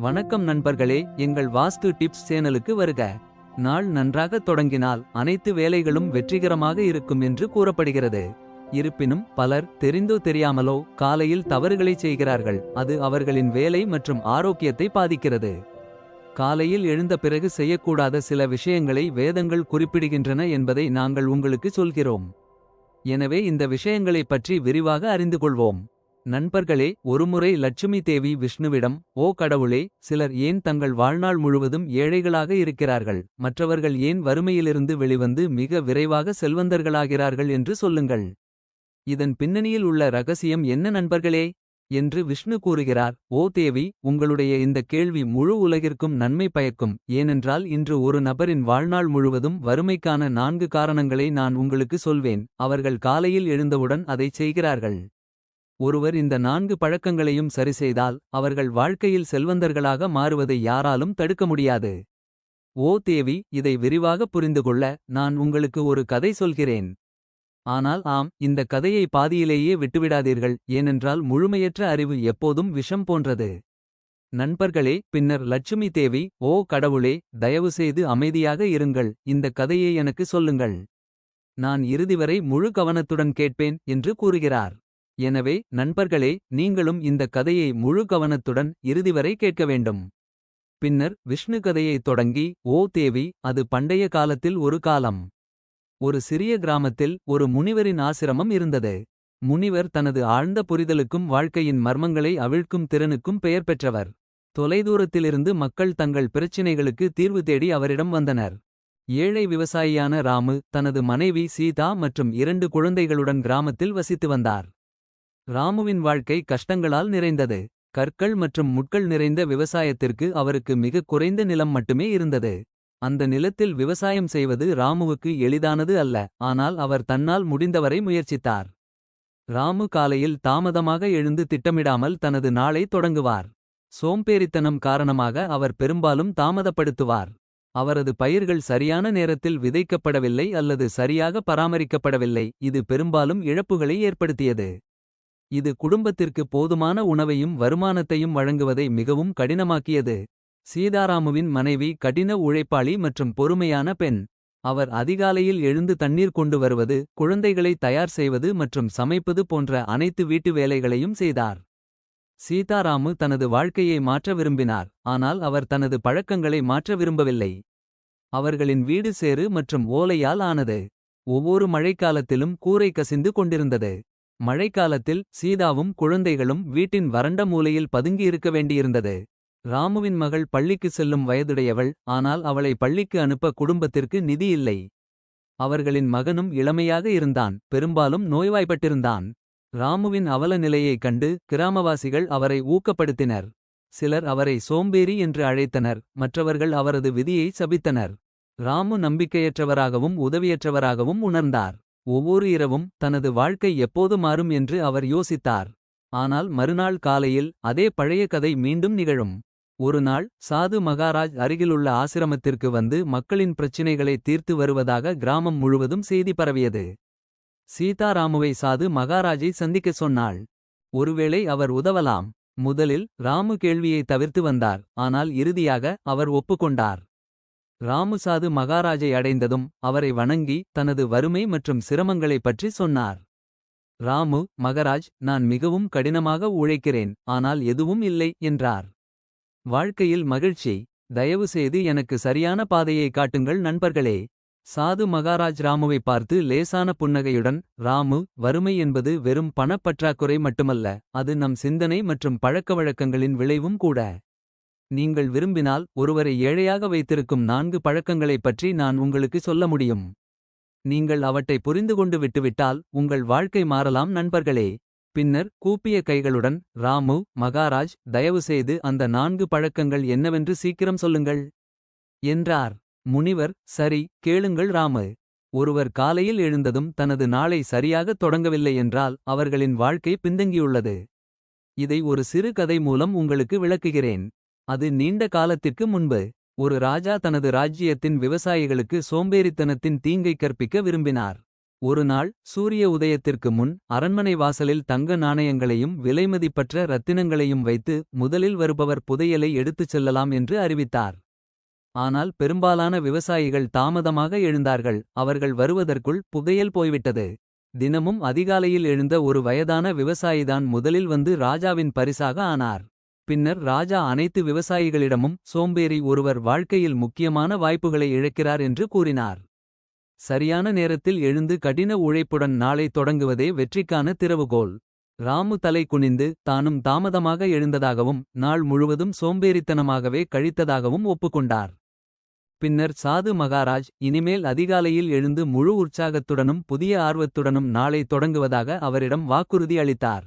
வணக்கம் நண்பர்களே எங்கள் வாஸ்து டிப்ஸ் சேனலுக்கு வருக. நாள் நன்றாக தொடங்கினால் அனைத்து வேலைகளும் வெற்றிகரமாக இருக்கும் என்று கூறப்படுகிறது. இருப்பினும் பலர் தெரிந்தோ தெரியாமலோ காலையில் தவறுகளை செய்கிறார்கள். அது அவர்களின் வேலை மற்றும் ஆரோக்கியத்தை பாதிக்கிறது. காலையில் எழுந்த பிறகு செய்யக்கூடாத சில விஷயங்களை வேதங்கள் குறிப்பிடுகின்றன என்பதை நாங்கள் உங்களுக்கு சொல்கிறோம். எனவே இந்த விஷயங்களைப் பற்றி விரிவாக அறிந்து கொள்வோம். நண்பர்களே ஒருமுறை லட்சுமி தேவி விஷ்ணுவிடம் ஓ கடவுளே சிலர் ஏன் தங்கள் வாழ்நாள் முழுவதும் ஏழைகளாக இருக்கிறார்கள்? மற்றவர்கள் ஏன் வறுமையிலிருந்து வெளிவந்து மிக விரைவாக செல்வந்தர்களாகிறார்கள்? என்று சொல்லுங்கள். இதன் பின்னணியில் உள்ள ரகசியம் என்ன நண்பர்களே? என்று விஷ்ணு கூறுகிறார். ஓ தேவி உங்களுடைய இந்த கேள்வி முழு உலகிற்கும் நன்மை பயக்கும். ஏனென்றால் இன்று ஒரு நபரின் வாழ்நாள் முழுவதும் வறுமைக்கான நான்கு காரணங்களை நான் உங்களுக்கு சொல்வேன். அவர்கள் காலையில் எழுந்தவுடன் அதைச் செய்கிறார்கள். ஒருவர் இந்த நான்கு பழக்கங்களையும் சரிசெய்தால் அவர்கள் வாழ்க்கையில் செல்வந்தர்களாக மாறுவதை யாராலும் தடுக்க முடியாது. ஓ தேவி இதை விரிவாக புரிந்துகொள்ள நான் உங்களுக்கு ஒரு கதை சொல்கிறேன். ஆனால் ஆம் இந்த கதையை பாதியிலேயே விட்டுவிடாதீர்கள் ஏனென்றால் முழுமையற்ற அறிவு எப்போதும் விஷம் போன்றது. நண்பர்களே பின்னர் லட்சுமி தேவி ஓ கடவுளே தயவுசெய்து அமைதியாக இருங்கள் இந்த கதையை எனக்கு சொல்லுங்கள். நான் இறுதிவரை முழு கவனத்துடன் கேட்பேன் என்று கூறுகிறார். எனவே நண்பர்களே நீங்களும் இந்த கதையை முழு கவனத்துடன் இறுதிவரை கேட்க வேண்டும். பின்னர் விஷ்ணு கதையைத் தொடங்கி ஓ தேவி அது பண்டைய காலத்தில் ஒரு காலம். ஒரு சிறிய கிராமத்தில் ஒரு முனிவரின் ஆசிரமம் இருந்தது. முனிவர் தனது ஆழ்ந்த புரிதலுக்கும் வாழ்க்கையின் மர்மங்களை அவிழ்க்கும் திறனுக்கும் பெயர் பெற்றவர். தொலைதூரத்திலிருந்து மக்கள் தங்கள் பிரச்சினைகளுக்கு தீர்வு தேடி அவரிடம் வந்தனர். ஏழை விவசாயியான ராமு தனது மனைவி சீதா மற்றும் இரண்டு குழந்தைகளுடன் கிராமத்தில் வசித்து வந்தார். ராமுவின் வாழ்க்கை கஷ்டங்களால் நிறைந்தது. கற்கள் மற்றும் முட்கள் நிறைந்த விவசாயத்திற்கு அவருக்கு மிகக் குறைந்த நிலம் மட்டுமே இருந்தது. அந்த நிலத்தில் விவசாயம் செய்வது ராமுவுக்கு எளிதானது அல்ல ஆனால் அவர் தன்னால் முடிந்தவரை முயற்சித்தார். ராமு காலையில் தாமதமாக எழுந்து திட்டமிடாமல் தனது நாளை தொடங்குவார். சோம்பேறித்தனம் காரணமாக அவர் பெரும்பாலும் தாமதப்படுத்துவார். அவரது பயிர்கள் சரியான நேரத்தில் விதைக்கப்படவில்லை அல்லது சரியாக பராமரிக்கப்படவில்லை இது பெரும்பாலும் இழப்புகளை ஏற்படுத்தியது. இது குடும்பத்திற்கு போதுமான உணவையும் வருமானத்தையும் வழங்குவதை மிகவும் கடினமாக்கியது. சீதாராமுவின் மனைவி கடின உழைப்பாளி மற்றும் பொறுமையான பெண். அவர் அதிகாலையில் எழுந்து தண்ணீர் கொண்டு வருவது குழந்தைகளை தயார் செய்வது மற்றும் சமைப்பது போன்ற அனைத்து வீட்டு வேலைகளையும் செய்தார். சீதாராமு தனது வாழ்க்கையை மாற்ற விரும்பினார் ஆனால் அவர் தனது பழக்கங்களை மாற்ற விரும்பவில்லை. அவர்களின் வீடு சேறு மற்றும் ஓலையால் ஆனது. ஒவ்வொரு மழைக்காலத்திலும் கூரை கசிந்து கொண்டிருந்தது. மழைக்காலத்தில் சீதாவும் குழந்தைகளும் வீட்டின் வறண்ட மூலையில் பதுங்கியிருக்க வேண்டியிருந்தது. ராமுவின் மகள் பள்ளிக்கு செல்லும் வயதுடையவள் ஆனால் அவளை பள்ளிக்கு அனுப்ப குடும்பத்திற்கு நிதி இல்லை. அவர்களின் மகனும் இளமையாக இருந்தான் பெரும்பாலும் நோய்வாய்ப்பட்டிருந்தான். ராமுவின் அவல நிலையைக் கண்டு கிராமவாசிகள் அவரை ஊக்கப்படுத்தினர். சிலர் அவரை சோம்பேறி என்று அழைத்தனர் மற்றவர்கள் அவரது விதியை சபித்தனர். ராமு நம்பிக்கையற்றவராகவும் உதவியற்றவராகவும் உணர்ந்தார். ஒவ்வொரு இரவும் தனது வாழ்க்கை எப்போது மாறும் என்று அவர் யோசித்தார். ஆனால் மறுநாள் காலையில் அதே பழைய கதை மீண்டும் நிகழும். ஒரு நாள் சாது மகாராஜ் அருகிலுள்ள ஆசிரமத்திற்கு வந்து மக்களின் பிரச்சினைகளை தீர்த்து வருவதாக கிராமம் முழுவதும் செய்தி பரவியது. சீதாராமுவை சாது மகாராஜை சந்திக்கச் சொன்னாள். ஒருவேளை அவர் உதவலாம். முதலில் ராமு கேள்வியை தவிர்த்து வந்தார். ஆனால் இறுதியாக அவர் ஒப்புக்கொண்டார். ராமுசாது மகாராஜை அடைந்ததும் அவரை வணங்கி தனது வறுமை மற்றும் சிரமங்களைப் பற்றி சொன்னார். ராமு மகராஜ் நான் மிகவும் கடினமாக உழைக்கிறேன் ஆனால் எதுவும் இல்லை என்றார். வாழ்க்கையில் மகிழ்ச்சி. தயவுசெய்து எனக்கு சரியான பாதையை காட்டுங்கள் நண்பர்களே. சாது மகாராஜ் ராமுவை பார்த்து லேசான புன்னகையுடன் ராமு வறுமை என்பது வெறும் பணப்பற்றாக்குறை மட்டுமல்ல அது நம் சிந்தனை மற்றும் பழக்கவழக்கங்களின் விளைவும் கூட. நீங்கள் விரும்பினால் ஒருவரை ஏழையாக வைத்திருக்கும் நான்கு பழக்கங்களைப் பற்றி நான் உங்களுக்கு சொல்ல முடியும். நீங்கள் அவற்றை புரிந்துகொண்டு விட்டுவிட்டால் உங்கள் வாழ்க்கை மாறலாம் நண்பர்களே. பின்னர் கூப்பிய கைகளுடன் ராமு மகாராஜ் தயவுசெய்து அந்த நான்கு பழக்கங்கள் என்னவென்று சீக்கிரம் சொல்லுங்கள். என்றார். முனிவர் சரி கேளுங்கள் ராமு. ஒருவர் காலையில் எழுந்ததும் தனது நாளை சரியாகத் தொடங்கவில்லை என்றால் அவர்களின் வாழ்க்கை பின்தங்கியுள்ளது. இதை ஒரு சிறு கதை மூலம் உங்களுக்கு விளக்குகிறேன். அது நீண்ட காலத்திற்கு முன்பு ஒரு ராஜா தனது ராஜ்ஜியத்தின் விவசாயிகளுக்கு சோம்பேறித்தனத்தின் தீங்கை கற்பிக்க விரும்பினார் ஒரு நாள் சூரிய உதயத்திற்கு முன் அரண்மனை வாசலில் தங்க நாணயங்களையும் விலைமதிப்பற்ற ரத்தினங்களையும் வைத்து முதலில் வருபவர் புதையலை எடுத்துச் செல்லலாம் என்று அறிவித்தார். ஆனால் பெரும்பாலான விவசாயிகள் தாமதமாக எழுந்தார்கள் அவர்கள் வருவதற்குள் புதையல் போய்விட்டது. தினமும் அதிகாலையில் எழுந்த ஒரு வயதான விவசாயிதான் முதலில் வந்து ராஜாவின் பரிசாக ஆனார். பின்னர் ராஜா அனைத்து விவசாயிகளிடமும் சோம்பேறி ஒருவர் வாழ்க்கையில் முக்கியமான வாய்ப்புகளை இழக்கிறார் என்று கூறினார். சரியான நேரத்தில் எழுந்து கடின உழைப்புடன் நாளை தொடங்குவதே வெற்றிக்கான திறவுகோல். ராமு தலை குனிந்து தானும் தாமதமாக எழுந்ததாகவும் நாள் முழுவதும் சோம்பேறித்தனமாகவே கழித்ததாகவும் ஒப்புக்கொண்டார். பின்னர் சாது மகாராஜ் இனிமேல் அதிகாலையில் எழுந்து முழு உற்சாகத்துடனும் புதிய ஆர்வத்துடனும் நாளை தொடங்குவதாக அவரிடம் வாக்குறுதி அளித்தார்.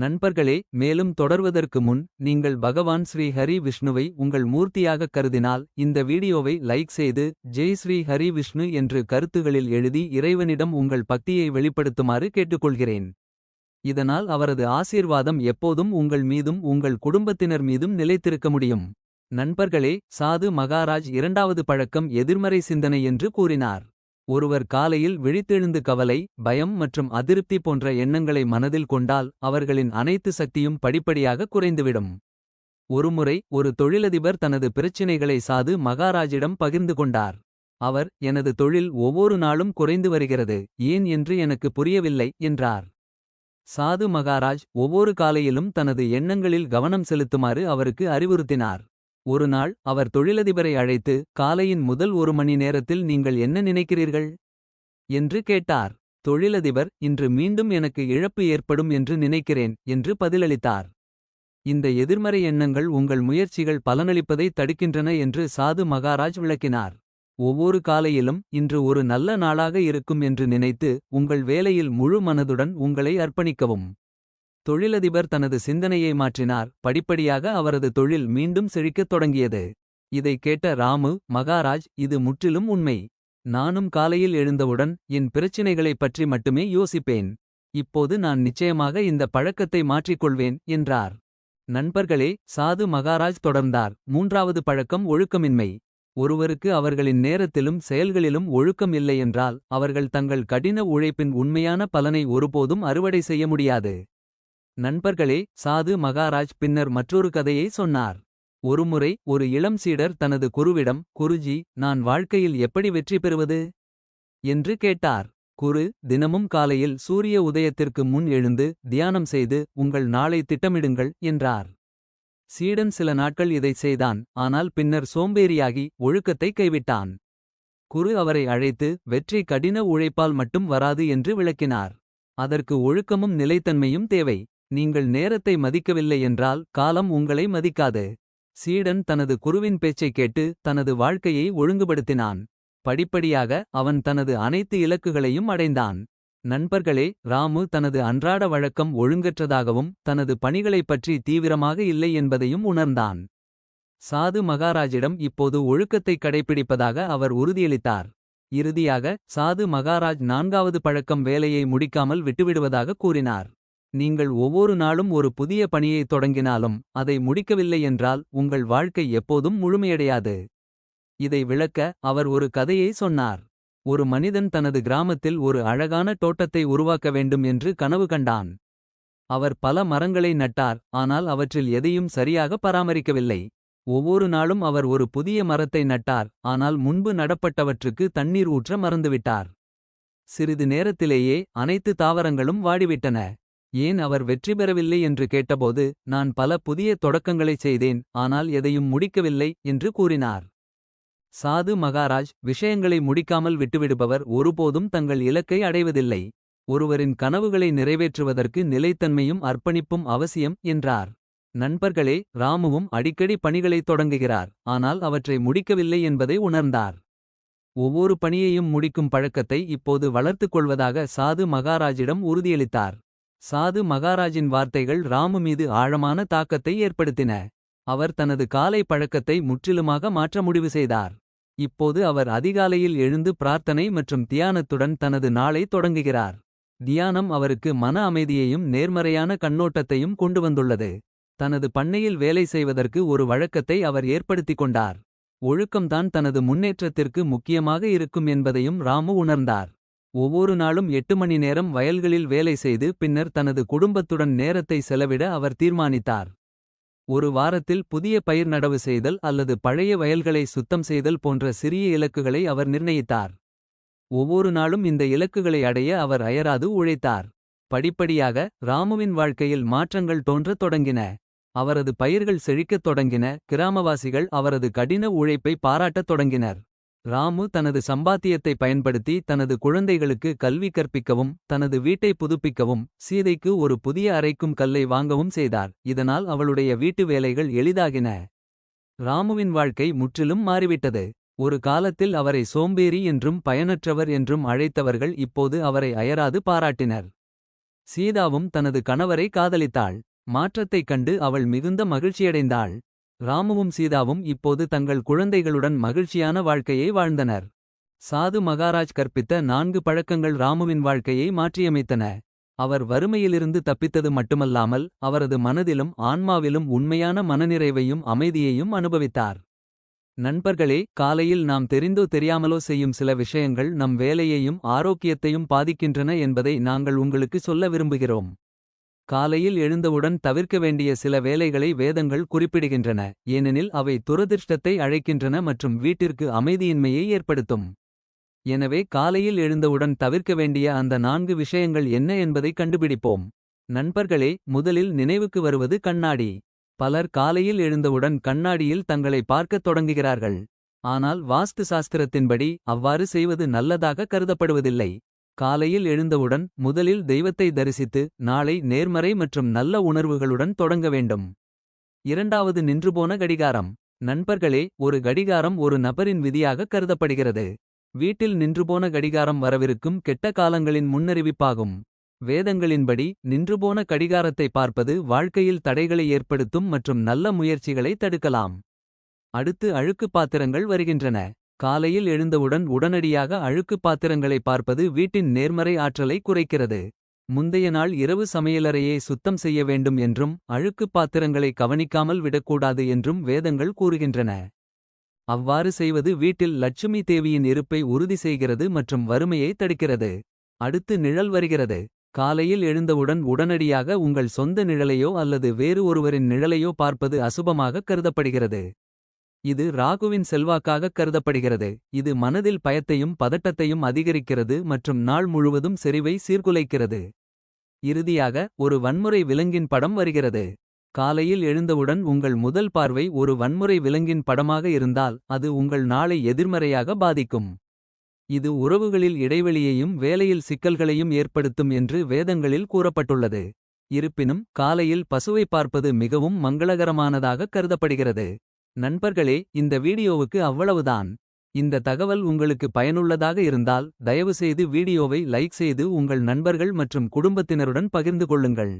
நண்பர்களே மேலும் தொடர்வதற்கு முன் நீங்கள் பகவான் ஸ்ரீ ஹரி விஷ்ணுவை உங்கள் மூர்த்தியாகக் கருதினால் இந்த வீடியோவை லைக் செய்து ஜெய் ஸ்ரீ ஹரி விஷ்ணு என்று கருத்துகளில் எழுதி இறைவனிடம் உங்கள் பக்தியை வெளிப்படுத்துமாறு கேட்டுக்கொள்கிறேன். இதனால் அவரது ஆசீர்வாதம் எப்போதும் உங்கள் மீதும் உங்கள் குடும்பத்தினர் மீதும் நிலைத்திருக்க முடியும். நண்பர்களே சாது மகாராஜ் இரண்டாவது பழக்கம் எதிர்மறை சிந்தனை என்று கூறினார். ஒருவர் காலையில் விழித்தெழுந்து கவலை பயம் மற்றும் அதிருப்தி போன்ற எண்ணங்களை மனதில் கொண்டால் அவர்களின் அனைத்து சக்தியும் படிப்படியாக குறைந்துவிடும். ஒருமுறை ஒரு தொழிலதிபர் தனது பிரச்சினைகளை சாது மகாராஜிடம் பகிர்ந்து கொண்டார். அவர் எனது தொழில் ஒவ்வொரு நாளும் குறைந்து வருகிறது ஏன் என்று எனக்கு புரியவில்லை என்றார். சாது மகாராஜ் ஒவ்வொரு காலையிலும் தனது எண்ணங்களில் கவனம் செலுத்துமாறு அவருக்கு அறிவுறுத்தினார். ஒரு நாள் அவர் தொழிலதிபரை அழைத்து காலையின் முதல் ஒரு மணி நேரத்தில் நீங்கள் என்ன நினைக்கிறீர்கள். என்று கேட்டார் தொழிலதிபர் இன்று மீண்டும் எனக்கு இழப்பு ஏற்படும் என்று நினைக்கிறேன் என்று பதிலளித்தார். இந்த எதிர்மறை எண்ணங்கள் உங்கள் முயற்சிகள் பலனளிப்பதை தடுக்கின்றன என்று சாது மகாராஜ் விளக்கினார். ஒவ்வொரு காலையிலும் இன்று ஒரு நல்ல நாளாக இருக்கும் என்று நினைத்து உங்கள் வேலையில் முழு மனதுடன் உங்களை அர்ப்பணிக்கவும். தொழிலதிபர் தனது சிந்தனையை மாற்றினார் படிப்படியாக அவரது தொழில் மீண்டும் செழிக்கத் தொடங்கியது. இதை கேட்ட ராமு மகாராஜ் இது முற்றிலும் உண்மை. நானும் காலையில் எழுந்தவுடன் என் பிரச்சினைகளைப் பற்றி மட்டுமே யோசிப்பேன். இப்போது நான் நிச்சயமாக இந்த பழக்கத்தை மாற்றிக்கொள்வேன் என்றார். நண்பர்களே சாது மகாராஜ் தொடர்ந்தார் மூன்றாவது பழக்கம் ஒழுக்கமின்மை. ஒருவருக்கு அவர்களின் நேரத்திலும் செயல்களிலும் ஒழுக்கம் இல்லையென்றால் அவர்கள் தங்கள் கடின உழைப்பின் உண்மையான பலனை ஒருபோதும் அறுவடை செய்ய முடியாது. நண்பர்களே சாது மகாராஜ் பின்னர் மற்றொரு கதையை சொன்னார். ஒருமுறை ஒரு இளம் சீடர் தனது குருவிடம் குருஜி நான் வாழ்க்கையில் எப்படி வெற்றி பெறுவது. என்று கேட்டார் குரு தினமும் காலையில் சூரிய உதயத்திற்கு முன் எழுந்து தியானம் செய்து உங்கள் நாளை திட்டமிடுங்கள் என்றார். சீடன் சில நாட்கள் இதைச் செய்தான் ஆனால் பின்னர் சோம்பேறியாகி ஒழுக்கத்தை கைவிட்டான். குரு அவரை அழைத்து வெற்றி கடின உழைப்பால் மட்டும் வராது என்று விளக்கினார். அதற்கு ஒழுக்கமும் நிலைத்தன்மையும் தேவை. நீங்கள் நேரத்தை மதிக்கவில்லை என்றால் காலம் உங்களை மதிக்காது. சீடன் தனது குருவின் பேச்சைக் கேட்டு தனது வாழ்க்கையை ஒழுங்குபடுத்தினான். படிப்படியாக அவன் தனது அனைத்து இலக்குகளையும் அடைந்தான். நண்பர்களே ராமு தனது அன்றாட வழக்கம் ஒழுங்கற்றதாகவும் தனது பணிகளைப் பற்றி தீவிரமாக இல்லை என்பதையும் உணர்ந்தான். சாது மகாராஜிடம் இப்போது ஒழுக்கத்தை கடைப்பிடிப்பதாக அவர் உறுதியளித்தார். இறுதியாக சாது மகாராஜ் நான்காவது பழக்கம் வேலையை முடிக்காமல் விட்டுவிடுவதாக கூறினார். நீங்கள் ஒவ்வொரு நாளும் ஒரு புதிய பணியை தொடங்கினாலும் அதை முடிக்கவில்லை என்றால் உங்கள் வாழ்க்கை எப்போதும் முழுமையடையாது. இதை விளக்க அவர் ஒரு கதையை சொன்னார். ஒரு மனிதன் தனது கிராமத்தில் ஒரு அழகான தோட்டத்தை உருவாக்க வேண்டும் என்று கனவு கண்டான். அவர் பல மரங்களை நட்டார் ஆனால் அவற்றில் எதையும் சரியாக பராமரிக்கவில்லை. ஒவ்வொரு நாளும் அவர் ஒரு புதிய மரத்தை நட்டார் ஆனால் முன்பு நடப்பட்டவற்றுக்கு தண்ணீர் ஊற்ற மறந்துவிட்டார். சிறிது நேரத்திலேயே அனைத்து தாவரங்களும் வாடிவிட்டன. ஏன் அவர் வெற்றி பெறவில்லை என்று கேட்டபோது நான் பல புதிய தொடக்கங்களைச் செய்தேன் ஆனால் எதையும் முடிக்கவில்லை என்று கூறினார். சாது மகாராஜ் விஷயங்களை முடிக்காமல் விட்டுவிடுபவர் ஒருபோதும் தங்கள் இலக்கை அடைவதில்லை. ஒருவரின் கனவுகளை நிறைவேற்றுவதற்கு நிலைத்தன்மையும் அர்ப்பணிப்பும் அவசியம் என்றார். நண்பர்களே ராமுவும் அடிக்கடி பணிகளைத் தொடங்குகிறார் ஆனால் அவற்றை முடிக்கவில்லை என்பதை உணர்ந்தார். ஒவ்வொரு பணியையும் முடிக்கும் பழக்கத்தை இப்போது வளர்த்துக் கொள்வதாக சாது மகாராஜிடம் உறுதியளித்தார். சாது மகாராஜின் வார்த்தைகள் ராமு மீது ஆழமான தாக்கத்தை ஏற்படுத்தின. அவர் தனது காலை பழக்கத்தை முற்றிலுமாக மாற்ற முடிவு செய்தார். இப்போது அவர் அதிகாலையில் எழுந்து பிரார்த்தனை மற்றும் தியானத்துடன் தனது நாளை தொடங்குகிறார். தியானம் அவருக்கு மன அமைதியையும் நேர்மறையான கண்ணோட்டத்தையும் கொண்டு வந்துள்ளது. தனது பண்ணையில் வேலை செய்வதற்கு ஒரு வழக்கத்தை அவர் ஏற்படுத்திக் கொண்டார். ஒழுக்கம்தான் தனது முன்னேற்றத்திற்கு முக்கியமாக இருக்கும் என்பதையும் ராமு உணர்ந்தார். ஒவ்வொரு நாளும் எட்டு மணி நேரம் வயல்களில் வேலை செய்து பின்னர் தனது குடும்பத்துடன் நேரத்தை செலவிட அவர் தீர்மானித்தார். ஒரு வாரத்தில் புதிய பயிர் நடவு செய்தல் அல்லது பழைய வயல்களை சுத்தம் செய்தல் போன்ற சிறிய இலக்குகளை அவர் நிர்ணயித்தார். ஒவ்வொரு நாளும் இந்த இலக்குகளை அடைய அவர் அயராது உழைத்தார். படிப்படியாக ராமுவின் வாழ்க்கையில் மாற்றங்கள் தோன்றத் தொடங்கின. அவரது பயிர்கள் செழிக்கத் தொடங்கின கிராமவாசிகள் அவரது கடின உழைப்பை பாராட்டத் தொடங்கினர். ராமு தனது சம்பாத்தியத்தை பயன்படுத்தி தனது குழந்தைகளுக்கு கல்வி கற்பிக்கவும். தனது வீட்டை புதுப்பிக்கவும் சீதைக்கு ஒரு புதிய அறைக்கும் கல்லை வாங்கவும் செய்தார். இதனால் அவளுடைய வீட்டு வேலைகள் எளிதாகின. ராமுவின் வாழ்க்கை முற்றிலும் மாறிவிட்டது. ஒரு காலத்தில் அவரை சோம்பேறி என்றும் பயனற்றவர் என்றும் அழைத்தவர்கள் இப்போது அவரை அயராது பாராட்டினர். சீதாவும் தனது கணவரை காதலித்தாள். மாற்றத்தைக் கண்டு அவள் மிகுந்த மகிழ்ச்சியடைந்தாள். ராமுவும் சீதாவும் இப்போது தங்கள் குழந்தைகளுடன் மகிழ்ச்சியான வாழ்க்கையை வாழ்ந்தனர். சாது மகாராஜ் கற்பித்த நான்கு பழக்கங்கள் ராமுவின் வாழ்க்கையை மாற்றியமைத்தன. அவர் வறுமையிலிருந்து தப்பித்தது மட்டுமல்லாமல் அவரது மனதிலும் ஆன்மாவிலும் உண்மையான மனநிறைவையும் அமைதியையும் அனுபவித்தார். நண்பர்களே காலையில் நாம் தெரிந்தோ தெரியாமலோ செய்யும் சில விஷயங்கள் நம் வேலையையும் ஆரோக்கியத்தையும் பாதிக்கின்றன என்பதை நாங்கள் உங்களுக்கு சொல்ல விரும்புகிறோம். காலையில் எழுந்தவுடன் தவிர்க்க வேண்டிய சில வேலைகளை வேதங்கள் குறிப்பிடுகின்றன. ஏனெனில் அவை துரதிர்ஷ்டத்தை அழைக்கின்றன மற்றும் வீட்டிற்கு அமைதியின்மையை ஏற்படுத்தும். எனவே காலையில் எழுந்தவுடன் தவிர்க்க வேண்டிய அந்த நான்கு விஷயங்கள் என்ன என்பதை கண்டுபிடிப்போம். நண்பர்களே முதலில் நினைவுக்கு வருவது கண்ணாடி. பலர் காலையில் எழுந்தவுடன் கண்ணாடியில் தங்களை பார்க்கத் தொடங்குகிறார்கள். ஆனால் வாஸ்து சாஸ்திரத்தின்படி அவ்வாறு செய்வது நல்லதாக கருதப்படுவதில்லை. காலையில் எழுந்தவுடன் முதலில் தெய்வத்தை தரிசித்து நாளை நேர்மறை மற்றும் நல்ல உணர்வுகளுடன் தொடங்க வேண்டும். இரண்டாவது நின்றுபோன கடிகாரம். நண்பர்களே ஒரு கடிகாரம் ஒரு நபரின் விதியாக கருதப்படுகிறது. வீட்டில் நின்றுபோன கடிகாரம் வரவிருக்கும் கெட்ட காலங்களின் முன்னறிவிப்பாகும். வேதங்களின்படி நின்றுபோன கடிகாரத்தை பார்ப்பது வாழ்க்கையில் தடைகளை ஏற்படுத்தும் மற்றும் நல்ல முயற்சிகளை தடுக்கலாம். அடுத்து அழுக்கு பாத்திரங்கள் வருகின்றன. காலையில் எழுந்தவுடன் உடனடியாக அழுக்கு பாத்திரங்களை பார்ப்பது வீட்டின் நேர்மறை ஆற்றலை குறைக்கிறது. முந்தைய நாள் இரவு சமையலறையை சுத்தம் செய்ய வேண்டும் என்றும் அழுக்கு பாத்திரங்களை கவனிக்காமல் விடக்கூடாது என்றும் வேதங்கள் கூறுகின்றன. அவ்வாறு செய்வது வீட்டில் லட்சுமி தேவியின் இருப்பை உறுதி செய்கிறது மற்றும் வறுமையை தடுக்கிறது. அடுத்து நிழல் வருகிறது. காலையில் எழுந்தவுடன் உடனடியாக உங்கள் சொந்த நிழலையோ அல்லது வேறு ஒருவரின் நிழலையோ பார்ப்பது அசுபமாக கருதப்படுகிறது. இது ராகுவின் செல்வாக்காக கருதப்படுகிறது இது மனதில் பயத்தையும் பதட்டத்தையும் அதிகரிக்கிறது மற்றும் நாள் முழுவதும் செறிவை சீர்குலைக்கிறது. இறுதியாக ஒரு வன்முறை விலங்கின் படம் வருகிறது. காலையில் எழுந்தவுடன் உங்கள் முதல் பார்வை ஒரு வன்முறை விலங்கின் படமாக இருந்தால் அது உங்கள் நாளை எதிர்மறையாக பாதிக்கும். இது உறவுகளில் இடைவெளியையும் வேலையில் சிக்கல்களையும் ஏற்படுத்தும் என்று வேதங்களில் கூறப்பட்டுள்ளது. இருப்பினும் காலையில் பசுவை பார்ப்பது மிகவும் மங்களகரமானதாக கருதப்படுகிறது. நண்பர்களே இந்த வீடியோவுக்கு அவ்வளவுதான். இந்த தகவல் உங்களுக்கு பயனுள்ளதாக இருந்தால் தயவுசெய்து வீடியோவை லைக் செய்து உங்கள் நண்பர்கள் மற்றும் குடும்பத்தினருடன் பகிர்ந்து கொள்ளுங்கள்.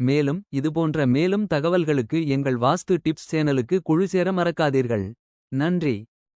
மேலும் இதுபோன்ற மேலும் தகவல்களுக்கு எங்கள் வாஸ்து டிப்ஸ் சேனலுக்கு குழு சேர மறக்காதீர்கள். நன்றி.